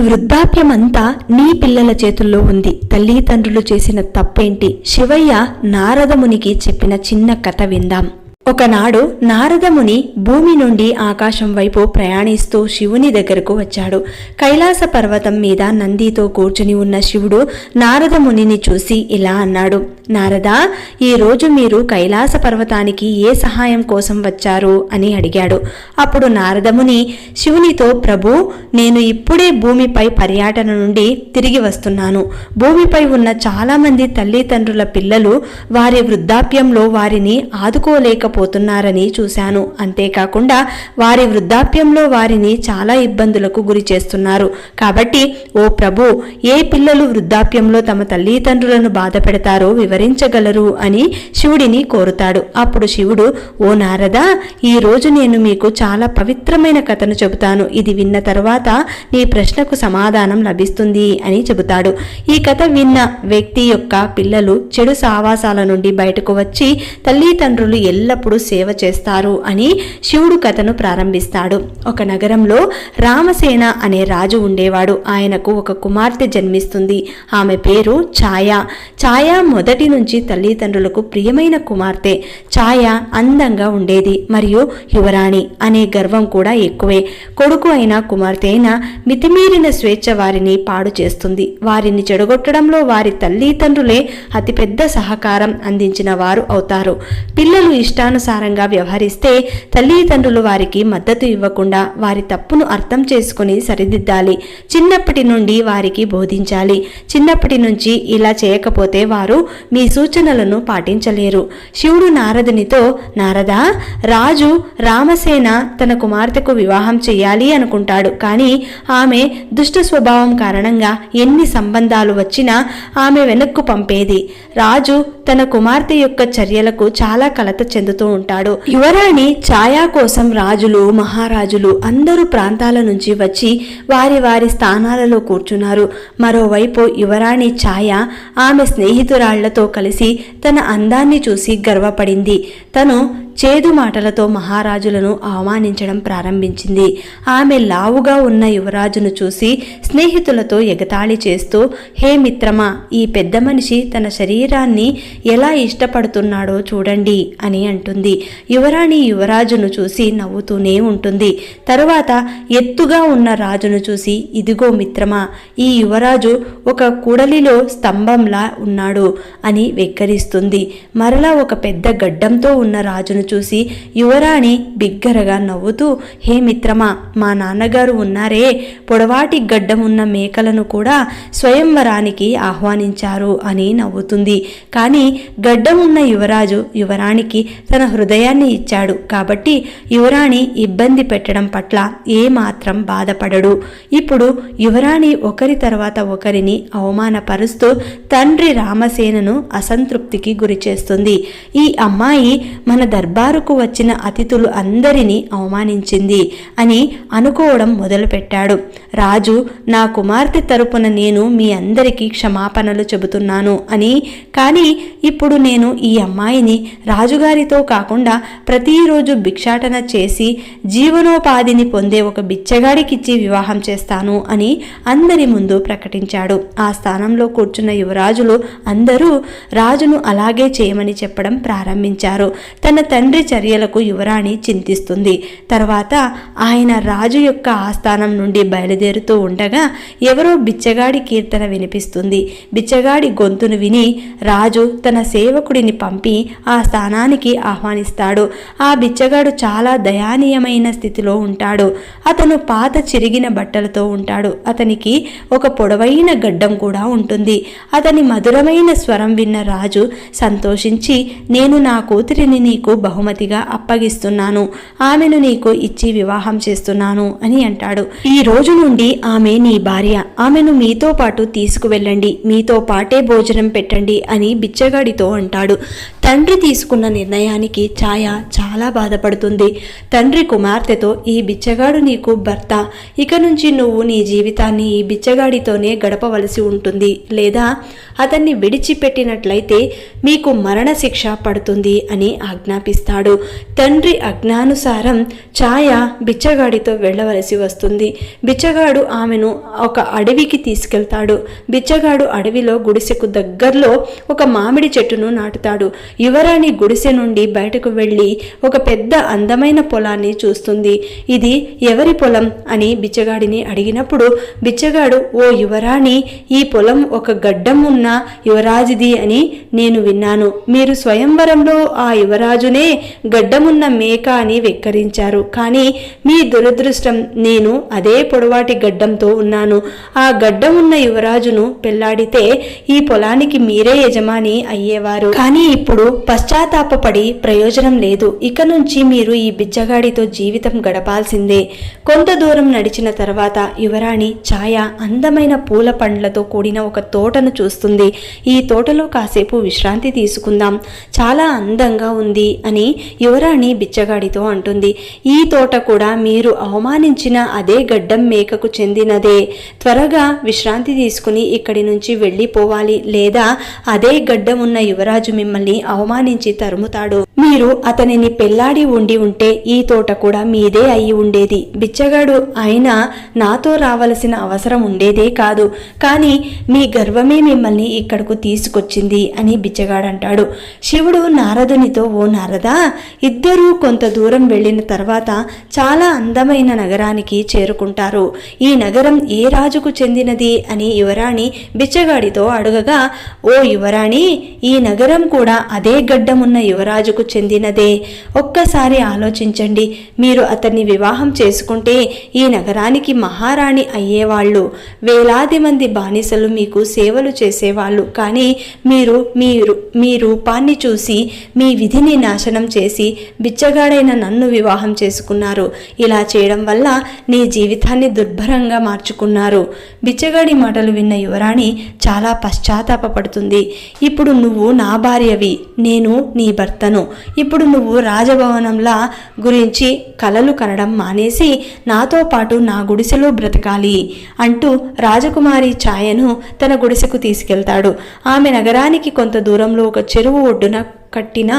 వృద్ధాప్యమంతా నీ పిల్లల చేతుల్లో ఉంది. తల్లిదండ్రులు చేసిన తప్పేంటి? శివయ్య నారదమునికి చెప్పిన చిన్న కథ విందాం. ఒకనాడు నారదముని భూమి నుండి ఆకాశం వైపు ప్రయాణిస్తూ శివుని దగ్గరకు వచ్చాడు. కైలాస పర్వతం మీద నందితో కూర్చుని ఉన్న శివుడు నారదమునిని చూసి ఇలా అన్నాడు. నారద ఈ రోజు మీరు కైలాస పర్వతానికి ఏ సహాయం కోసం వచ్చారు? అని అడిగాడు. అప్పుడు నారదముని శివునితో ప్రభు నేను ఇప్పుడే భూమిపై పర్యటన నుండి తిరిగి వస్తున్నాను. భూమిపై ఉన్న చాలామంది తల్లిదండ్రుల పిల్లలు వారి వృద్ధాప్యంలో వారిని పోతున్నారని చూశాను. అంతేకాకుండా వారి వృద్ధాప్యంలో వారిని చాలా ఇబ్బందులకు గురి చేస్తున్నారు. కాబట్టి ఓ ప్రభు ఏ పిల్లలు వృద్ధాప్యంలో తమ తల్లిదండ్రులను బాధ పెడతారో వివరించగలరు అని శివుడిని కోరుతాడు. అప్పుడు శివుడు ఓ నారద ఈ రోజు నేను మీకు చాలా పవిత్రమైన కథను చెబుతాను. ఇది విన్న తర్వాత నీ ప్రశ్నకు సమాధానం లభిస్తుంది అని చెబుతాడు. ఈ కథ విన్న వ్యక్తి యొక్క పిల్లలు చెడు సావాసాల నుండి బయటకు వచ్చి తల్లిదండ్రులు ఎల్లప్పుడూ సేవ చేస్తారు అని శివుడు కథను ప్రారంభిస్తాడు. ఒక నగరంలో రామసేన అనే రాజు ఉండేవాడు. ఆయనకు ఒక కుమార్తె జన్మిస్తుంది. ఆమె పేరు ఛాయ. ఛాయ మొదటి నుంచి తల్లిదండ్రులకు ప్రియమైన కుమార్తె. ఛాయ అందంగా ఉండేది మరియు యువరాణి అనే గర్వం కూడా ఎక్కువే. కొడుకు అయిన కుమార్తె అయిన మితిమీరిన స్వేచ్ఛ వారిని పాడు చేస్తుంది. వారిని చెడగొట్టడంలో వారి తల్లిదండ్రులే అతిపెద్ద సహకారం అందించిన వారు అవుతారు. పిల్లలు ఇష్టానుసారంగా వ్యవహరిస్తే తల్లిదండ్రులు వారికి మద్దతు ఇవ్వకుండా వారి తప్పును అర్థం చేసుకుని సరిదిద్దాలి. చిన్నప్పటి నుండి వారికి బోధించాలి. చిన్నప్పటి నుంచి ఇలా చేయకపోతే వారు మీ సూచనలను పాటించలేరు. శివుడు నారదునితో నారదా రాజు రామసేన తన కుమార్తెకు వివాహం చేయాలి అనుకుంటాడు. కానీ ఆమె దుష్ట స్వభావం కారణంగా ఎన్ని సంబంధాలు వచ్చినా ఆమె వెనక్కు పంపేది. రాజు తన కుమార్తె యొక్క చర్యలకు చాలా కలత చెందుతూ ఉంటాడు. యువరాణి ఛాయా కోసం రాజులు మహారాజులు అందరూ ప్రాంతాల నుంచి వచ్చి వారి వారి స్థానాలలో కూర్చున్నారు. మరోవైపు యువరాణి ఛాయ ఆమె స్నేహితురాళ్ళతో కలిసి తన అందాన్ని చూసి గర్వపడింది. తను చేదు మాటలతో మహారాజులను అవమానించడం ప్రారంభించింది. ఆమె లావుగా ఉన్న యువరాజును చూసి స్నేహితులతో ఎగతాళి చేస్తూ హే మిత్రమా ఈ పెద్ద మనిషి తన శరీరాన్ని ఎలా ఇష్టపడుతున్నాడో చూడండి అని అంటుంది. యువరాణి యువరాజును చూసి నవ్వుతూనే ఉంటుంది. తరువాత ఎత్తుగా ఉన్న రాజును చూసి ఇదిగో మిత్రమా ఈ యువరాజు ఒక కూడలిలో స్తంభంలా ఉన్నాడు అని వెక్కరిస్తుంది. మరలా ఒక పెద్ద గడ్డంతో ఉన్న రాజును చూసి యువరాణి బిగ్గరగా నవ్వుతూ హే మిత్రమా మా నాన్నగారు ఉన్నారే. పొడవాటి గడ్డం ఉన్న మేకలను కూడా స్వయంవరానికి ఆహ్వానించారు అని నవ్వుతుంది. కానీ గడ్డం ఉన్న యువరాజు యువరాణికి తన హృదయాన్ని ఇచ్చాడు. కాబట్టి యువరాణి ఇబ్బంది పెట్టడం పట్ల ఏమాత్రం బాధపడడు. ఇప్పుడు యువరాణి ఒకరి తర్వాత ఒకరిని అవమానపరుస్తూ తండ్రి రామసేనను అసంతృప్తికి గురిచేస్తుంది. ఈ అమ్మాయి మన దర్బారుకు వచ్చిన అతిథులు అందరినీ అవమానించింది అని అనుకోవడం మొదలుపెట్టాడు. రాజు నా కుమార్తె తరపున నేను మీ అందరికీ క్షమాపణలు చెబుతున్నాను అని. కానీ ఇప్పుడు నేను ఈ అమ్మాయిని రాజుగారితో కాకుండా ప్రతిరోజు భిక్షాటన చేసి జీవనోపాధిని పొందే ఒక బిచ్చగాడికిచ్చి వివాహం చేస్తాను అని అందరి ముందు ప్రకటించాడు. ఆ స్థానంలో కూర్చున్న యువరాజులు అందరూ రాజును అలాగే చేయమని చెప్పడం ప్రారంభించారు. తన తండ్రి చర్యలకు యువరాణి చింతిస్తుంది. తర్వాత ఆయన రాజు యొక్క ఆస్థానం నుండి బయలుదేరుతూ ఉండగా ఎవరో బిచ్చగాడి కీర్తన వినిపిస్తుంది. బిచ్చగాడి గొంతును విని రాజు తన సేవకుడిని పంపి ఆ స్థానానికి ఆహ్వానిస్తాడు. ఆ బిచ్చగాడు చాలా దయానీయమైన స్థితిలో ఉంటాడు. అతను పాత చిరిగిన బట్టలతో ఉంటాడు. అతనికి ఒక పొడవైన గడ్డం కూడా ఉంటుంది. అతని మధురమైన స్వరం విన్న రాజు సంతోషించి నేను నా కూతురి కూతురిని నీకు బహుమతిగా అప్పగిస్తున్నాను. ఆమెను నీకు ఇచ్చి వివాహం చేస్తున్నాను అని అంటాడు. ఈ రోజు నుండి ఆమె నీ భార్య. ఆమెను మీతో పాటు తీసుకువెళ్ళండి. మీతో పాటే భోజనం పెట్టండి అని బిచ్చగాడితో అంటాడు. తండ్రి తీసుకున్న నిర్ణయానికి ఛాయ చాలా బాధపడుతుంది. తండ్రి కుమార్తెతో ఈ బిచ్చగాడు నీకు భర్త. ఇక నుంచి నువ్వు నీ జీవితాన్ని ఈ బిచ్చగాడితోనే గడపవలసి ఉంటుంది. లేదా అతన్ని విడిచిపెట్టినట్లయితే మీకు మరణశిక్ష పడుతుంది అని ఆజ్ఞాపిస్తాడు. తండ్రి ఆజ్ఞానుసారం ఛాయ బిచ్చగాడితో వెళ్ళవలసి వస్తుంది. బిచ్చగాడు ఆమెను ఒక అడవికి తీసుకెళ్తాడు. బిచ్చగాడు అడవిలో గుడిసెకు దగ్గరలో ఒక మామిడి చెట్టును నాటుతాడు. యువరాణి గుడిసె నుండి బయటకు వెళ్ళి ఒక పెద్ద అందమైన పొలాన్ని చూస్తుంది. ఇది ఎవరి పొలం అని బిచ్చగాడిని అడిగినప్పుడు బిచ్చగాడు ఓ యువరాణి ఈ పొలం ఒక గడ్డం ఉన్న యువరాజుది అని నేను విన్నాను. మీరు స్వయంవరంలో ఆ యువరాజునే గడ్డమున్న మేక అని వెక్కరించారు. కానీ మీ దురదృష్టం నేను అదే పొడవాటి గడ్డంతో ఉన్నాను. ఆ గడ్డం ఉన్న యువరాజును పెళ్ళాడితే ఈ పొలానికి మీరే యజమాని అయ్యేవారు. కానీ ఇప్పుడు పశ్చాత్తాపడి ప్రయోజనం లేదు. ఇక నుంచి మీరు ఈ బిచ్చగాడితో జీవితం గడపాల్సిందే. కొంత దూరం నడిచిన తర్వాత యువరాణి ఛాయ అందమైన పూల పండ్లతో కూడిన ఒక తోటను చూస్తుంది. ఈ తోటలో కాసేపు విశ్రాంతి తీసుకుందాం. చాలా అందంగా ఉంది అని యువరాణి బిచ్చగాడితో అంటుంది. ఈ తోట కూడా మీరు అవమానించిన అదే గడ్డం మేకకు చెందినదే. త్వరగా విశ్రాంతి తీసుకుని ఇక్కడి నుంచి వెళ్ళిపోవాలి లేదా అదే గడ్డం ఉన్న యువరాజు మిమ్మల్ని అవమానించి తరుముతాడు. మీరు అతనిని పెళ్ళాడి ఉండి ఉంటే ఈ తోట కూడా మీదే అయి ఉండేది. బిచ్చగాడు అయినా నాతో రావలసిన అవసరం ఉండేదే కాదు. కానీ మీ గర్వమే మిమ్మల్ని ఇక్కడకు తీసుకొచ్చింది అని బిచ్చగాడంటాడు. శివుడు నారదునితో ఓ నారదా! ఇద్దరూ కొంత దూరం వెళ్ళిన తర్వాత చాలా అందమైన నగరానికి చేరుకుంటారు. ఈ నగరం ఏ రాజుకు చెందినది? అని యువరాణి బిచ్చగాడితో అడగగా ఓ యువరాణి ఈ నగరం కూడా అదే గడ్డమున్న యువరాజుకు చెందినదే. ఒక్కసారి ఆలోచించండి. మీరు అతన్ని వివాహం చేసుకుంటే ఈ నగరానికి మహారాణి అయ్యేవాళ్ళు. వేలాది మంది బానిసలు మీకు సేవలు చేసేవాళ్ళు. కానీ మీరు మీరు మీ రూపాన్ని చూసి మీ విధిని నాశనం చేసి బిచ్చగాడైన నన్ను వివాహం చేసుకున్నారు. ఇలా చేయడం వల్ల నీ జీవితాన్ని దుర్భరంగా మార్చుకున్నారు. బిచ్చగాడి మాటలు విన్న యువరాణి చాలా పశ్చాత్తాపపడుతుంది. ఇప్పుడు నువ్వు నా భార్యవి. నేను నీ భర్తను. ఇప్పుడు నువ్వు రాజభవనంలా గురించి కలలు కనడం మానేసి నాతో పాటు నా గుడిసెలో బ్రతకాలి అంటూ రాజకుమారి ఛాయను తన గుడిసెకు తీసుకెళ్తాడు. ఆమె నగరానికి కొంత దూరంలో ఒక చెరువు ఒడ్డున కట్టిన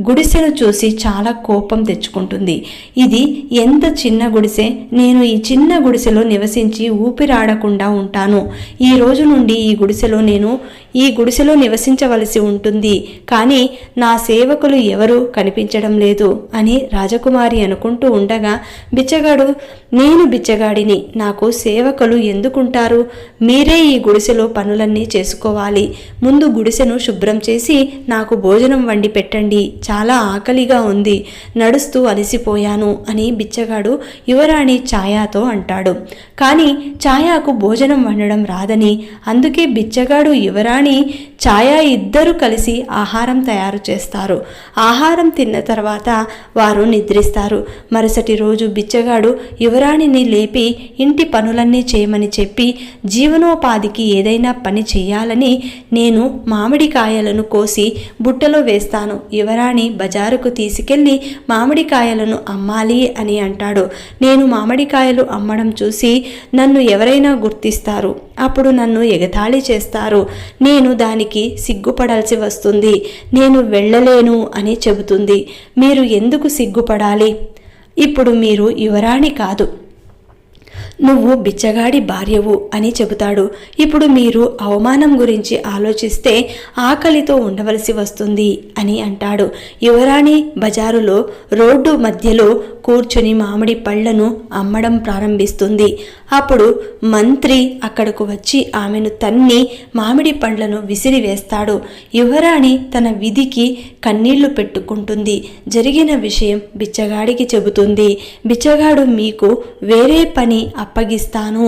గుడిసెను చూసి చాలా కోపం తెచ్చుకుంటుంది. ఇది ఎంత చిన్న గుడిసె? నేను ఈ చిన్న గుడిసెలో నివసించి ఊపిరాడకుండా ఉంటాను. ఈ రోజు నుండి ఈ గుడిసెలో నేను ఈ గుడిసెలో నివసించవలసి ఉంటుంది. కానీ నా సేవకులు ఎవరూ కనిపించడం లేదు అని రాజకుమారి అనుకుంటూ ఉండగా బిచ్చగాడు నేను బిచ్చగాడిని. నాకు సేవకులు ఎందుకుంటారు? మీరే ఈ గుడిసెలో పనులన్నీ చేసుకోవాలి. ముందు గుడిసెను శుభ్రం చేసి నాకు భోజనం వండి పెట్టండి. చాలా ఆకలిగా ఉంది. నడుస్తూ అలసిపోయాను అని బిచ్చగాడు యువరాణి ఛాయాతో అంటాడు. కానీ ఛాయాకు భోజనం వండడం రాదని. అందుకే బిచ్చగాడు యువరాణి ఛాయా ఇద్దరు కలిసి ఆహారం తయారు చేస్తారు. ఆహారం తిన్న తర్వాత వారు నిద్రిస్తారు. మరుసటి రోజు బిచ్చగాడు యువరాణిని లేపి ఇంటి పనులన్నీ చేయమని చెప్పి జీవనోపాధికి ఏదైనా పని చేయాలని నేను మామిడికాయలను కోసి బుట్టలో వేస్తాను. యువరాణి బజారుకు తీసుకెళ్ళి మామిడికాయలను అమ్మాలి అని అంటాడు. నేను మామిడికాయలు అమ్మడం చూసి నన్ను ఎవరైనా గుర్తిస్తారు. అప్పుడు నన్ను ఎగతాళి చేస్తారు. నేను దానికి సిగ్గుపడాల్సి వస్తుంది. నేను వెళ్ళలేను అని చెబుతుంది. మీరు ఎందుకు సిగ్గుపడాలి? ఇప్పుడు మీరు యువరాణి కాదు. నువ్వు బిచ్చగాడి భార్యవు అని చెబుతాడు. ఇప్పుడు మీరు అవమానం గురించి ఆలోచిస్తే ఆకలితో ఉండవలసి వస్తుంది అని అంటాడు. యువరాణి బజారులో రోడ్డు మధ్యలో కూర్చుని మామిడి పళ్ళను అమ్మడం ప్రారంభిస్తుంది. అప్పుడు మంత్రి అక్కడకు వచ్చి ఆమెను తన్ని మామిడి పండ్లను విసిరివేస్తాడు యువరాణి తన విధికి కన్నీళ్ళు పెట్టుకుంటుంది. జరిగిన విషయం బిచ్చగాడికి చెబుతుంది. బిచ్చగాడు మీకు వేరే పని అప్పగిస్తాను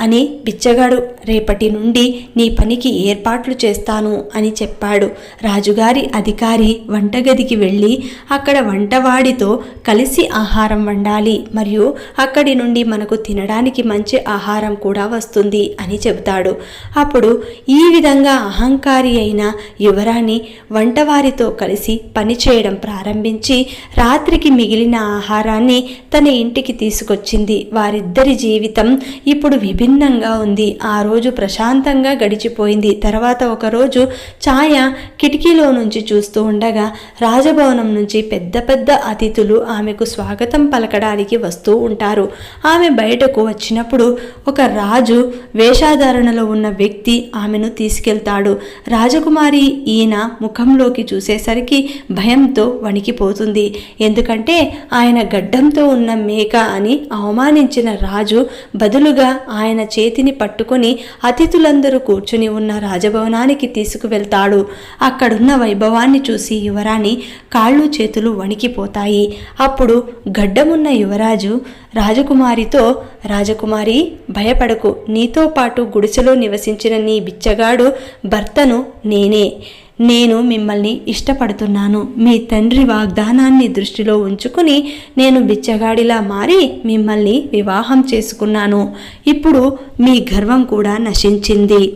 అని బిచ్చగాడు రేపటి నుండి నీ పనికి ఏర్పాట్లు చేస్తాను అని చెప్పాడు. రాజుగారి అధికారి వంటగదికి వెళ్ళి అక్కడ వంటవాడితో కలిసి ఆహారం వండాలి మరియు అక్కడి నుండి మనకు తినడానికి మంచి ఆహారం కూడా వస్తుంది అని చెబుతాడు. అప్పుడు ఈ విధంగా అహంకారి అయిన యువరాణి వంటవారితో కలిసి పనిచేయడం ప్రారంభించి రాత్రికి మిగిలిన ఆహారాన్ని తన ఇంటికి తీసుకొచ్చింది. వారిద్దరి జీవితం ఇప్పుడు విభిన్నంగా ఉంది. ఆ రోజు ప్రశాంతంగా గడిచిపోయింది. తర్వాత ఒకరోజు ఛాయ కిటికీలో నుంచి చూస్తూ ఉండగా రాజభవనం నుంచి పెద్ద పెద్ద అతిథులు ఆమెకు స్వాగతం పలకడానికి వస్తూ ఉంటారు. ఆమె బయటకు వచ్చినప్పుడు ఒక రాజు వేషాధారణలో ఉన్న వ్యక్తి ఆమెను తీసుకెళ్తాడు. రాజకుమారి ఈయన ముఖంలోకి చూసేసరికి భయంతో వణికిపోతుంది. ఎందుకంటే ఆయన గడ్డంతో ఉన్న మేక అని అవమానించిన రాజు బదులుగా ఆయన చేతిని పట్టుకొని అతిథులందరూ కూర్చుని ఉన్న రాజభవనానికి తీసుకువెళ్తాడు. అక్కడున్న వైభవాన్ని చూసి యువరాణి కాళ్ళు చేతులు వణికిపోతాయి. అప్పుడు గడ్డమున్న యువరాజు రాజకుమారితో రాజకుమారి భయపడకు. నీతో పాటు గుడిసెలో నివసించిన నీ బిచ్చగాడు భర్తను నేనే. నేను మిమ్మల్ని ఇష్టపడుతున్నాను. మీ తండ్రి వాగ్దానాన్ని దృష్టిలో ఉంచుకుని నేను బిచ్చగాడిలా మారి మిమ్మల్ని వివాహం చేసుకున్నాను. ఇప్పుడు మీ గర్వం కూడా నశించింది.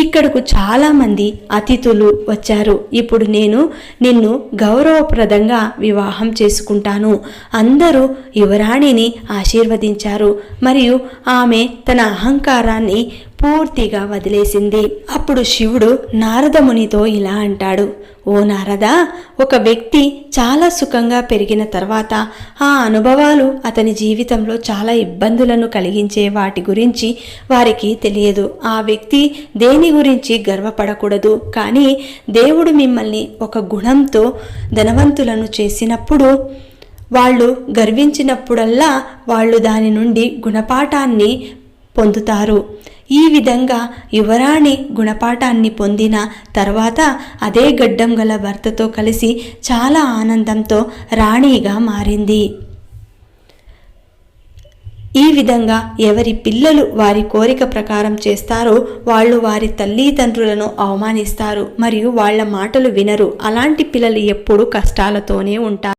ఇక్కడకు చాలామంది అతిథులు వచ్చారు. ఇప్పుడు నేను నిన్ను గౌరవప్రదంగా వివాహం చేసుకుంటాను. అందరూ యువరాణిని ఆశీర్వదించారు. మరియు ఆమె తన అహంకారాన్ని పూర్తిగా వదిలేసింది. అప్పుడు శివుడు నారదమునితో ఇలా అంటాడు ఓ నారద ఒక వ్యక్తి చాలా సుఖంగా పెరిగిన తర్వాత ఆ అనుభవాలు అతని జీవితంలో చాలా ఇబ్బందులను కలిగించే వాటి గురించి వారికి తెలియదు. ఆ వ్యక్తి దేని గురించి గర్వపడకూడదు. కానీ దేవుడు మిమ్మల్ని ఒక గుణంతో ధనవంతులను చేసినప్పుడు వాళ్ళు గర్వించినప్పుడల్లా వాళ్ళు దాని నుండి గుణపాఠాన్ని పొందుతారు. ఈ విధంగా యువరాణి గుణపాఠాన్ని పొందిన తర్వాత అదే గడ్డం గల భర్తతో కలిసి చాలా ఆనందంతో రాణిగా మారింది. ఈ విధంగా ఎవరి పిల్లలు వారి కోరిక ప్రకారం చేస్తారో వాళ్ళు వారి తల్లిదండ్రులను అవమానిస్తారు మరియు వాళ్ళ మాటలు వినరు. అలాంటి పిల్లలు ఎప్పుడూ కష్టాలతోనే ఉంటారు.